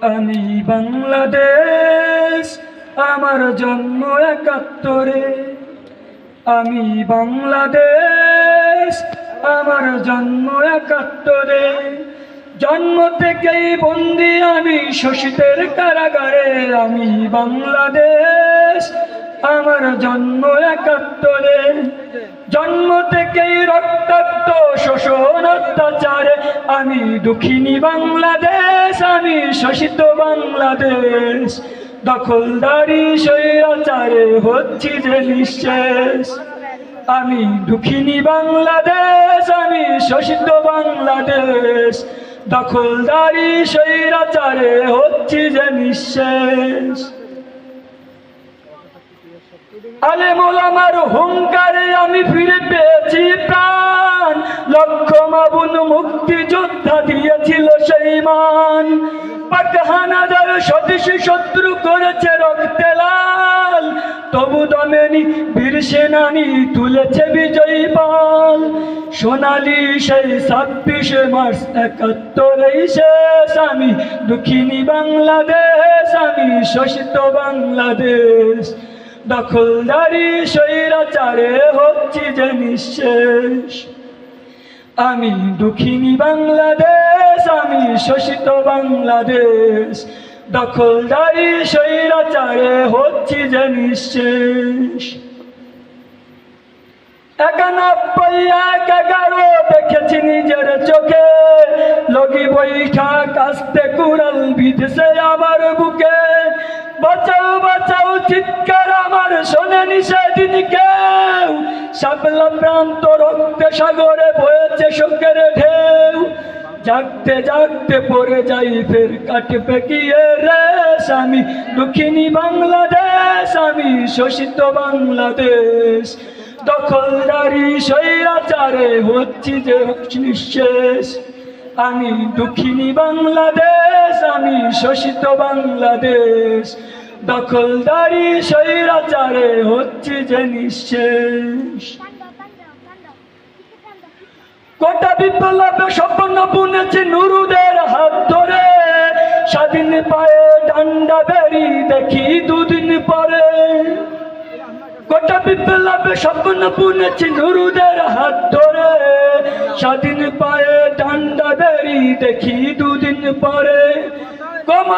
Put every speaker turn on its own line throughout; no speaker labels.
আমি বাংলাদেশ, আমার জন্ম একাত্তরে। আমি বাংলাদেশ, আমার জন্ম একাত্তরে। জন্ম থেকেই বন্দি আমি শোষিতের কারাগারে। আমি বাংলাদেশ, আমার জন্ম একাত্তরে। জন্ম থেকেই শোষণ অত্যাচারে, আমি দুঃখিনী বাংলাদেশ, আমি শোষিত বাংলাদেশ। দখলদারি স্বৈরাচারে হচ্ছি যে নিঃশেষ। আমি দুঃখিনী বাংলাদেশ, আমি শোষিত বাংলাদেশ। দখলদারি স্বৈরাচারে হচ্ছি যে নিঃশেষ। আলে মোলামার হুঙ্কারে আমি ফিরে পেয়েছি প্রাণ। লক্ষ মাবুন মুক্তি যোদ্ধা দিয়েছিল সেই মান পাকহানাদার সদস্য শত্রু করেছে রক্তে লাল, তবু দমেনি বীর সেনানি তুলেছে বিজয়ী পাল। সোনালি সেই ছাব্বিশে মার্চ একাত্তরেই শেষ আমি, দুঃখিনী বাংলাদেশ, আমি শোষিত বাংলাদেশ। দখলদারি স্বৈরাচারে হচ্ছি যে নিঃশেষ। আমি দুঃখিনী বাংলাদেশ, আমি শোষিত বাংলাদেশ। দখলদারি স্বৈরাচারে হচ্ছি যে নিঃশেষ। একানব্বই এক এগারো দেখেছি নিজের চোখে। লগি বৈঠা কাস্তে কুড়াল বিধেছে আমার বুকে। বাঁচাও বাঁচাও, চিৎকার শোনেনি সেদিন কেউ? সাবলা প্রান্ত রক্তে সাগরে বয়েছে শোকের ঢেউ। জাগতে জাগতে পড়ে যাই ফের কাটবে গিয়ে রেশ আমি দুঃখিনী বাংলাদেশ, আমি শোষিত বাংলাদেশ। দখলদারি স্বৈরাচারে হচ্ছি যে নিঃশেষ। আমি দুঃখিনী বাংলাদেশ, আমি শোষিত বাংলাদেশ। দখলদারি স্বৈরাচারে হচ্ছে যে নিঃশেষ। কোটা বিপ্লবে স্বপ্ন বুনেছে নুরুদের হাত ধরে। স্বাধীন পায়ে ডান্ডা বেরি দেখি দুদিন পরে। গোটা বিপ্লবে স্বপ্ন বুনেছি নুরুদের হাত ধরে। স্বাধীন পায়ে ডান্ডা বেরি দেখি দুদিন পরে।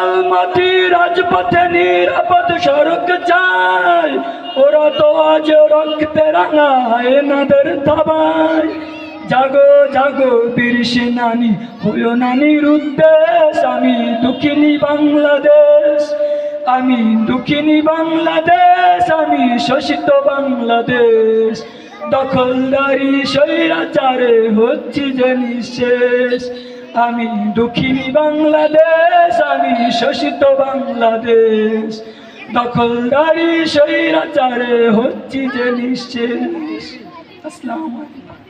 কমল মাটি রাজপথে নিরাপদ সড়ক চায় ওরা তো আজ রক্তে রাঙা এনাদের থাবায়। জাগো জাগো বীর সেনানি, হইও নানির উদ্দেশ আমি দুঃখিনী বাংলাদেশ। আমি দুঃখিনী বাংলাদেশ, আমি শোষিত বাংলাদেশ। দখলদারি স্বৈরাচারে হচ্ছি যে নিঃশেষ। আমি দুঃখিনী বাংলাদেশ আমি শোষিত বাংলাদেশ। দখলদারি সৈরাচারে হচ্ছি যে নিঃশেষ। আসসালামু আলাইকুম।